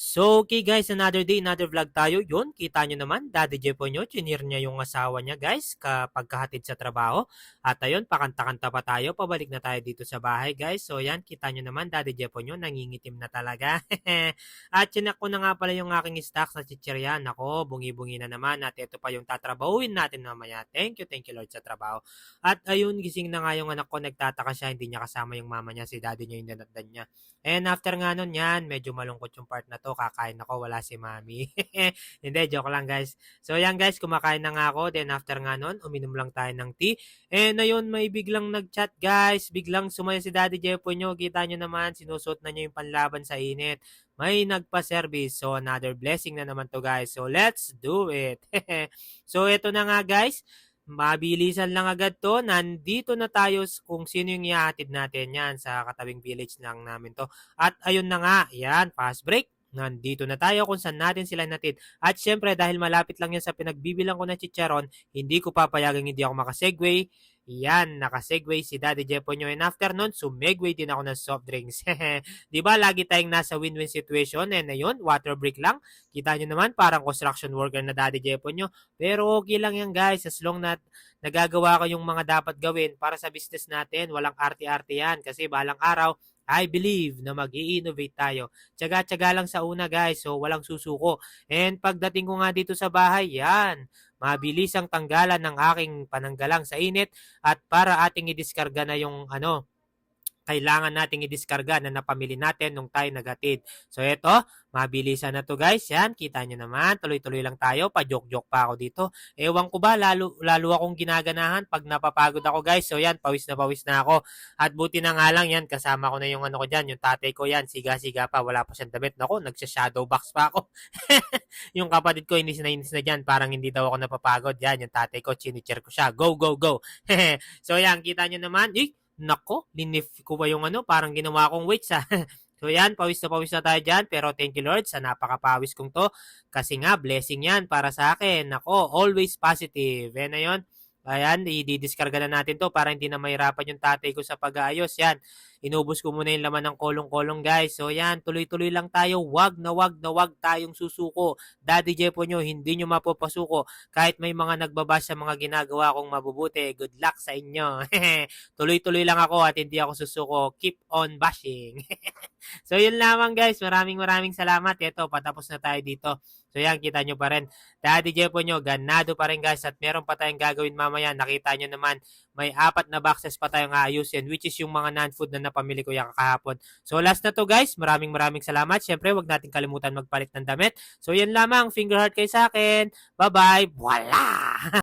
So, okay guys, another day, another vlog tayo. Yun, kita nyo naman, Daddy Jepo nyo, chinir niya yung asawa niya guys, kapag kahatid sa trabaho. At ayun, pakanta-kanta pa tayo, pabalik na tayo dito sa bahay guys. So yan, kita nyo naman, Daddy Jepo nyo, nangingitim na talaga. At chinak ko na nga pala yung aking stocks na chichirya. Nako, bungi-bungi na naman. At ito pa yung tatrabahuin natin mamaya. Thank you, thank you Lord sa trabaho. At ayun, gising na nga yung anak ko, nagtataka siya, hindi niya kasama yung mama niya, si daddy niya yung danatdan niya. And after nga nun yan, medyo malungkot yung part na to, kakain ako, wala si mami. Hindi, joke lang guys. So yan guys, kumakain na nga ako, then after nga nun, uminom lang tayo ng tea. And ayun, may biglang nag-chat guys, biglang sumaya si Daddy Jepo nyo, kita nyo naman, sinusot na nyo yung panlaban sa init. May nagpa-service, so another blessing na naman to guys. So let's do it. so ito na nga guys, Mabilisan lang agad to. Nandito na tayo kung sino yung ihahatid natin yan sa katabing village lang namin to. At ayun na nga, yan, fast break. Nandito na tayo kung saan natin sila natid. At syempre, dahil malapit lang yan sa pinagbibilang ko na chicharon, hindi ko papayagang hindi ako makasegway. Yan, nakasegway si Daddy Jepo nyo. And after nun, sumegway din ako ng soft drinks. di ba lagi tayong nasa win-win situation? And ayun, water break lang. Kita nyo naman, parang construction worker na Daddy Jepo nyo. Pero okay lang yan guys, as long na nagagawa ko yung mga dapat gawin para sa business natin. Walang arte-arte yan kasi balang araw, I believe na mag innovate tayo. Tsaga-tsaga lang sa una guys, so walang susuko. And pagdating ko nga dito sa bahay, yan, mabilis ang tanggalan ng aking pananggalang sa init at para ating idiskarga na yung ano, kailangan nating idiskarga na napamili natin nung tayo nagatid. So eto, mabilisan na to guys. Yan, kita nyo naman. Tuloy-tuloy lang tayo. Pa-joke-joke pa ako dito. Ewan ko ba, lalo, lalo akong ginaganahan pag napapagod ako guys. So yan, pawis na pawis na ako. At buti na nga lang yan, kasama ko na yung ano ko dyan, yung tatay ko yan, siga-siga pa, wala pa siyang damit. Nako, nagsha-shadow box pa ako. yung kapatid ko, inis na inis na dyan, parang hindi daw ako napapagod. Yan, yung tatay ko, chinichir ko siya. Go, go, go. so yan, kita nyo naman. Eh, nako, linif ko ba yung ano, parang ginawa kong weights ha. So yan, pawis na pawis na tayo dyan. Pero thank you Lord sa napakapawis kong to. Kasi nga, blessing yan para sa akin. Nako, always positive. Yan na. Ayan, i-discarga na natin to para hindi na mahirapan yung tatay ko sa pag-aayos. Yan, inubos ko muna yung laman ng kolong-kolong guys. So yan, tuloy-tuloy lang tayo. Wag na wag na wag tayong susuko. Daddy Jepo nyo, hindi nyo mapapasuko. Kahit may mga nagbabash sa mga ginagawa kong mabubuti, good luck sa inyo. tuloy-tuloy lang ako at hindi ako susuko. Keep on bashing. so yun lamang guys. Maraming maraming salamat. Ito, patapos na tayo dito. So yan, kita nyo pa rin. Daddy Jepo nyo, ganado pa rin guys. At meron pa tayong gagawin mamaya. Nakita nyo naman, may apat na boxes pa tayong aayusin. Which is yung mga non-food na napamili ko yung kahapon. So last na to guys. Maraming maraming salamat. Siyempre, wag natin kalimutan magpalit ng damit. So yan lamang. Finger heart kayo sa akin. Bye-bye. Voila!